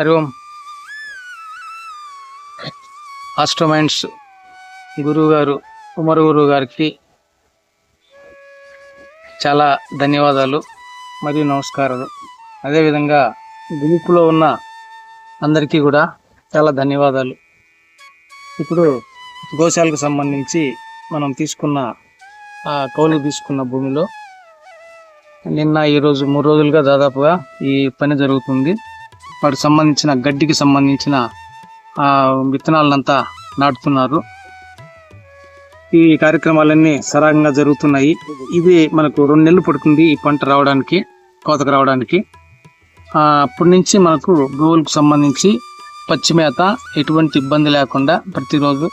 హరి ఓం ఆస్ట్రోమైండ్స్ గురువు గారు ఉమర్ గురువు గారికి చాలా ధన్యవాదాలు మరియు నమస్కారాలు. అదేవిధంగా గ్రూపులో ఉన్న అందరికీ కూడా చాలా ధన్యవాదాలు. ఇప్పుడు గోశాలకు సంబంధించి మనం తీసుకున్న ఆ కౌలు తీసుకున్న భూమిలో నిన్న ఈరోజు మూడు రోజులుగా దాదాపుగా ఈ పని జరుగుతుంది. వాటికి సంబంధించిన గడ్డికి సంబంధించిన విత్తనాలనంతా నాటుతున్నారు. ఈ కార్యక్రమాలన్నీ సరాగంగా జరుగుతున్నాయి. ఇది మనకు రెండు నెలలు పడుతుంది ఈ పంట రావడానికి కోతకు రావడానికి. అప్పటి నుంచి మనకు గోవులకు సంబంధించి పచ్చి మేత ఎటువంటి ఇబ్బంది లేకుండా ప్రతిరోజు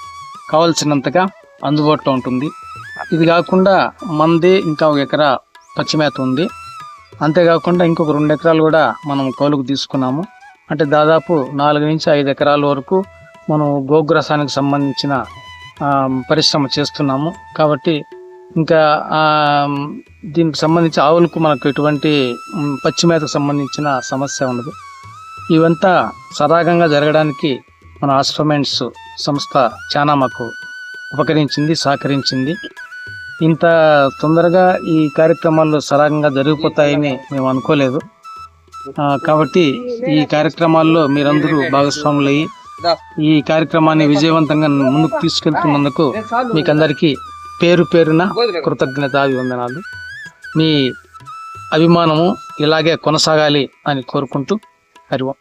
కావలసినంతగా అందుబాటులో ఉంటుంది. ఇది కాకుండా మంది ఇంకా ఒక ఎకరా పచ్చి మేత ఉంది. అంతేకాకుండా ఇంకొక రెండు ఎకరాలు కూడా మనం కౌలుకు తీసుకున్నాము. అంటే దాదాపు నాలుగు నుంచి ఐదు ఎకరాల వరకు మనం గోగ్రసానికి సంబంధించిన పరిశ్రమ చేస్తున్నాము. కాబట్టి ఇంకా దీనికి సంబంధించి ఆవులకు మనకు ఎటువంటి పచ్చిమేతకు పచ్చి మేతకు సంబంధించిన సమస్య ఉండదు. ఇవంతా సరాగంగా జరగడానికి మన ఆస్ట్రోమెంట్స్ సంస్థ చాలా మాకు ఉపకరించింది సహకరించింది. ఇంత తొందరగా ఈ కార్యక్రమాలు సరాగంగా జరిగిపోతాయని మేము అనుకోలేదు. కాబట్టి ఈ కార్యక్రమాల్లో మీరందరూ భాగస్వాములయ్యి ఈ కార్యక్రమాన్ని విజయవంతంగా ముందుకు తీసుకెళ్తున్నందుకు మీకందరికీ పేరు పేరున కృతజ్ఞత అభివందనాలు మీ అభిమానము ఇలాగే కొనసాగాలి అని కోరుకుంటూ హరివం